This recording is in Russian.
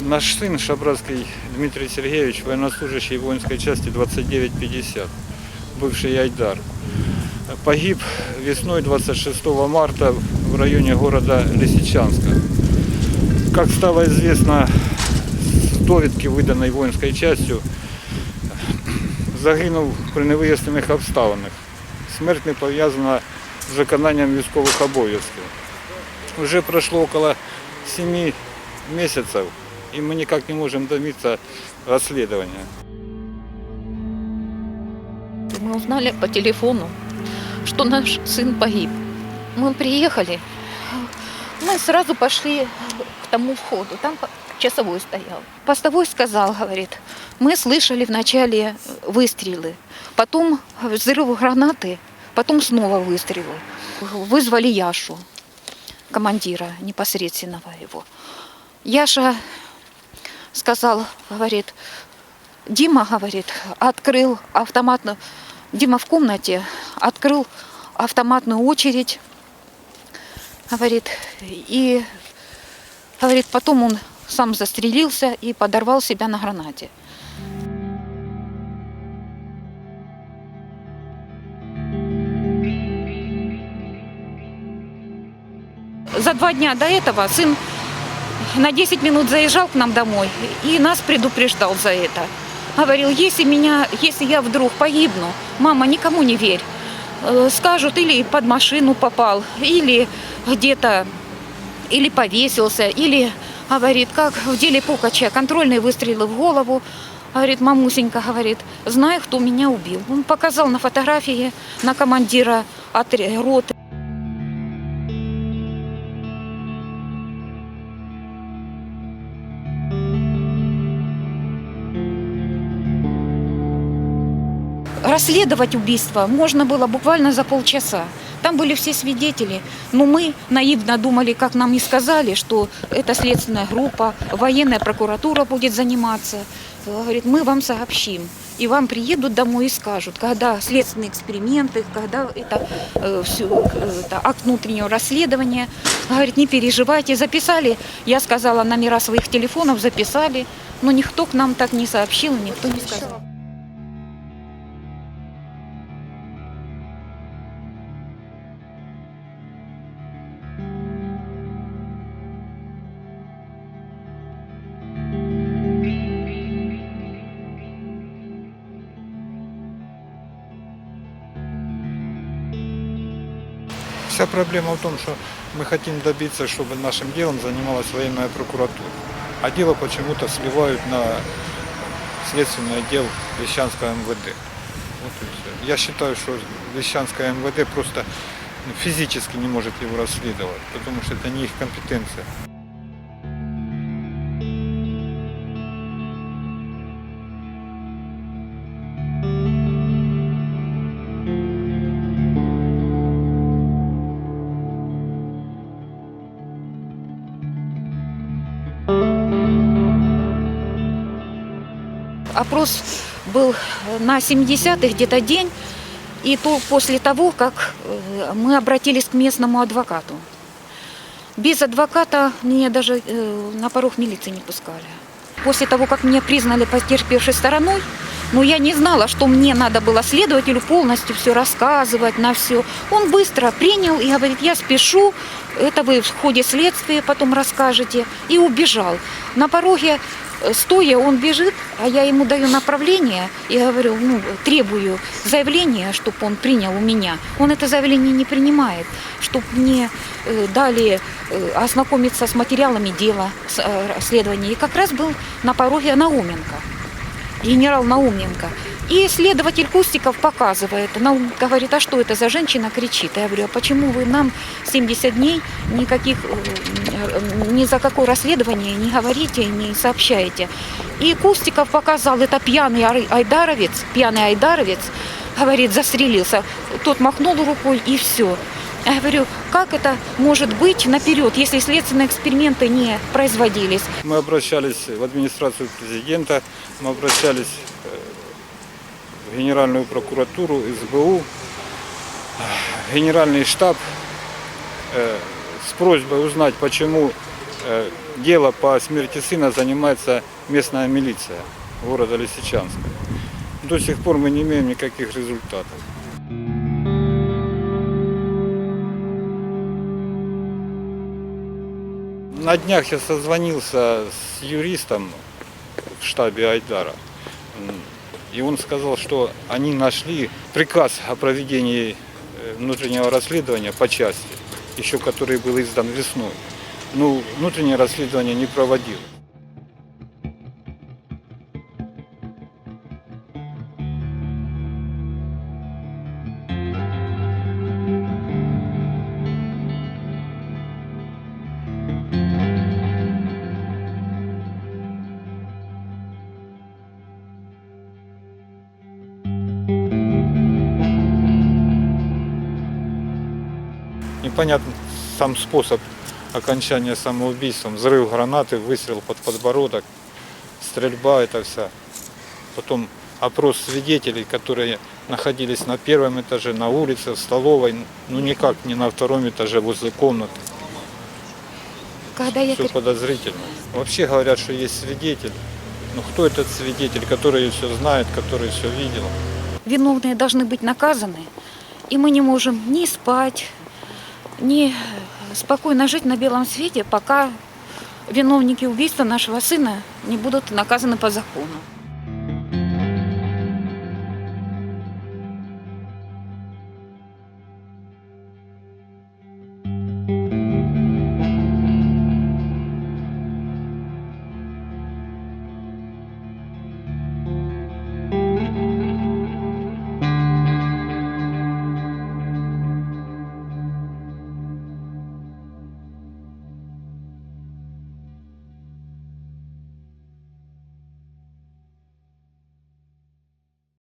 Наш сын Шабровский Дмитрий Сергеевич, военнослужащий воинской части 2950, бывший Айдар, погиб весной 26 марта в районе города Лисичанска. Как стало известно с довідки, виданої воїнською частю, загинув при невияснених обставинах. Смерть не пов'язана з виконанням військових обов'язків. Уже пройшло около 7 месяцев, и мы никак не можем добиться расследования. Мы узнали по телефону, что наш сын погиб. Мы приехали, мы сразу пошли к тому входу. Там часовой стоял. Постовой сказал, говорит, мы слышали вначале выстрелы, потом взрыв гранаты, потом снова выстрелы. Вызвали Яшу, командира непосредственного его. Яша сказал, говорит, Дима, говорит, открыл автоматную... Дима в комнате открыл автоматную очередь, говорит, и, говорит, потом он сам застрелился и подорвал себя на гранате. За два дня до этого сын на 10 минут заезжал к нам домой и нас предупреждал за это. Говорил, если меня, если я вдруг погибну, мама, никому не верь. Э, Скажут, или под машину попал, или где-то, или повесился, или, говорит, как в деле Пукача, контрольные выстрелы в голову. Говорит, мамусенька, говорит, знаю, кто меня убил. Он показал на фотографии на командира отре- роты. Расследовать убийство можно было буквально за полчаса. Там были все свидетели. Но мы наивно думали, как нам и сказали, что это следственная группа, военная прокуратура будет заниматься. Говорит, мы вам сообщим. И вам приедут домой и скажут, когда следственные эксперименты, когда это, э, всё, э, это акт внутреннего расследования. Говорит, не переживайте, записали. Я сказала, номера своих телефонов записали. Но никто к нам так не сообщил, никто не сказал. Вся проблема в том, что мы хотим добиться, чтобы нашим делом занималась военная прокуратура. А дело почему-то сливают на следственный отдел Лещанского МВД. Вот. Я считаю, что Лещанское МВД просто физически не может его расследовать, потому что это не их компетенция. Опрос был на 70-х где-то день, и то после того, как э, мы обратились к местному адвокату. Без адвоката меня даже э, на порог милиции не пускали. После того, как меня признали потерпевшей стороной, но я не знала, что мне надо было следователю полностью все рассказывать на все. Он быстро принял и говорит, я спешу, это вы в ходе следствия потом расскажете, и убежал. На пороге э, стоя он бежит, а я ему даю направление и говорю, ну, требую заявления, чтобы он принял у меня. Он это заявление не принимает, чтобы мне э, дали э, ознакомиться с материалами дела, с, э, расследования. И как раз был на пороге Науменко, генерал Науменко. И следователь Кустиков показывает, Наум говорит, а что это за женщина кричит? Я говорю, а почему вы нам 70 дней никаких, э, ни за какое расследование не говорите, не сообщаете? И Кустиков показал, это пьяный ай- айдаровец, пьяный айдаровец, говорит, застрелился. Тот махнул рукой и все. Я говорю, как это может быть наперед, если следственные эксперименты не производились? Мы обращались в администрацию президента, мы обращались э, в Генеральную прокуратуру, СБУ, э, Генеральный штаб э, просьбой узнать, почему э, дело по смерти сына занимается местная милиция города Лисичанска. До сих пор мы не имеем никаких результатов. На днях я созвонился с юристом в штабе Айдара. И он сказал, что они нашли приказ о проведении э, внутреннего расследования по части, еще который был издан весной. Ну, внутреннее расследование не проводилось. Непонятен сам способ окончания самоубийством. Взрыв гранаты, выстрел под подбородок, стрельба это вся. Потом опрос свидетелей, которые находились на первом этаже, на улице, в столовой, ну никак не на втором этаже возле комнаты. Когда я Все подозрительно. Вообще говорят, что есть свидетель. Но кто этот свидетель, который все знает, который все видел? виновные должны быть наказаны, и мы не можем ни спать, ни спокойно жить на белом свете, пока виновники убийства нашего сына не будут наказаны по закону.